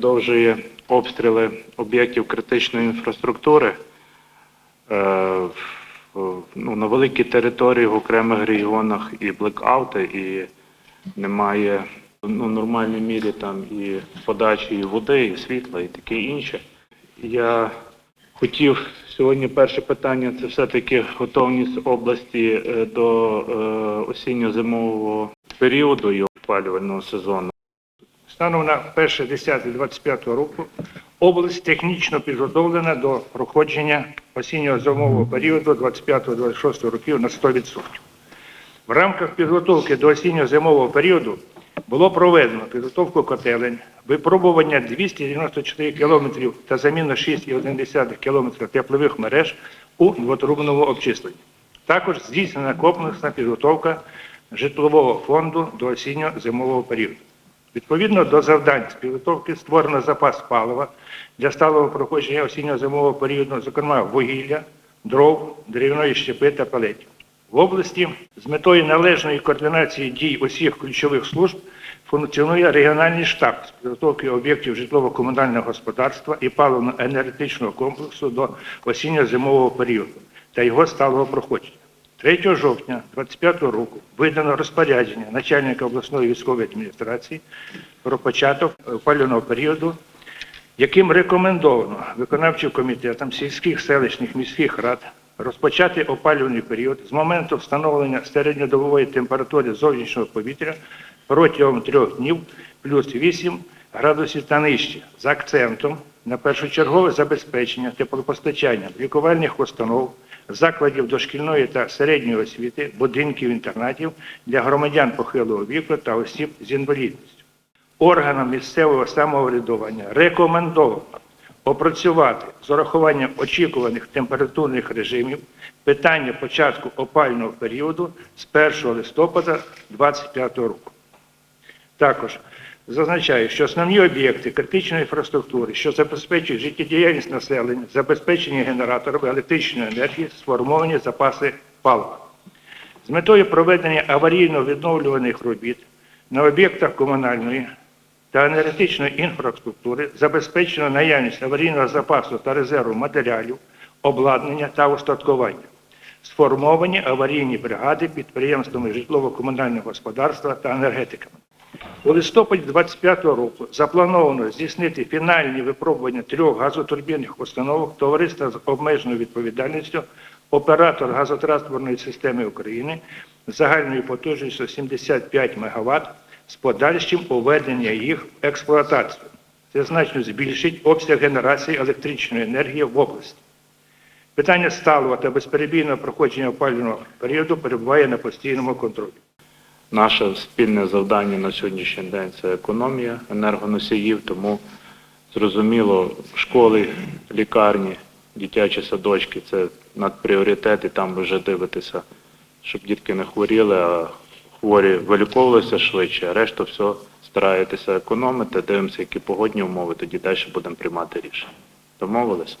продовжує обстріли об'єктів критичної інфраструктури е, ну, на великій території в окремих регіонах і блекаути, і немає ну, в нормальній мірі там і подачі і води, і світла, і таке інше. Я хотів сьогодні перше питання це все-таки готовність області е, до е, осінньо-зимового періоду і опалювального сезону. Станом на 1.10.25 року область технічно підготовлена до проходження осіннього зимового періоду 25-26 років на 100%. В рамках підготовки до осіннього зимового періоду було проведено підготовку котелень, випробування 294 кілометрів та заміну 6,1 кілометрів теплових мереж у двотрубному обчисленні. Також здійснена комплексна підготовка житлового фонду до осінньо-зимового періоду. Відповідно до завдань з підготовки створено запас палива для сталого проходження осінньо-зимового періоду, зокрема вугілля, дров, деревної щепи та палетів. В області з метою належної координації дій усіх ключових служб функціонує регіональний штаб з підготовки об'єктів житлово-комунального господарства і паливно-енергетичного комплексу до осінньо-зимового періоду та його сталого проходження. 3 жовтня 2025 року видано розпорядження начальника обласної військової адміністрації про початок опалювального періоду, яким рекомендовано виконавчим комітетам сільських, селищних, міських рад розпочати опалювальний період з моменту встановлення середньодобової температури зовнішнього повітря протягом трьох днів плюс 8 градусів та нижче з акцентом на першочергове забезпечення теплопостачання лікувальних установ, закладів дошкільної та середньої освіти, будинків інтернатів для громадян похилого віку та осіб з інвалідністю. Органам місцевого самоврядування рекомендовано опрацювати з урахуванням очікуваних температурних режимів питання початку опального періоду з 1 листопада 2025 року. Також зазначаю, що основні об'єкти критичної інфраструктури, що забезпечують життєдіяльність населення, забезпечення генераторами електричної енергії, сформовані запаси палива. З метою проведення аварійно-відновлюваних робіт на об'єктах комунальної та енергетичної інфраструктури забезпечено наявність аварійного запасу та резерву матеріалів, обладнання та устаткування. Сформовані аварійні бригади підприємствами житлово-комунального господарства та енергетиками. У листопаді 2025 року заплановано здійснити фінальні випробування трьох газотурбінних установок товариства з обмеженою відповідальністю оператор газотранспортної системи України загальною потужністю 75 МВт з подальшим уведення їх в експлуатацію. Це значно збільшить обсяг генерації електричної енергії в області. Питання сталого та безперебійного проходження опалювального періоду перебуває на постійному контролі. Наше спільне завдання на сьогоднішній день це економія енергоносіїв, тому зрозуміло, школи, лікарні, дитячі садочки це надпріоритет, і там вже дивитеся, щоб дітки не хворіли, а хворі виліковувалися швидше, а решту все стараєтеся економити, дивимося, які погодні умови, тоді далі будемо приймати рішення. Домовились?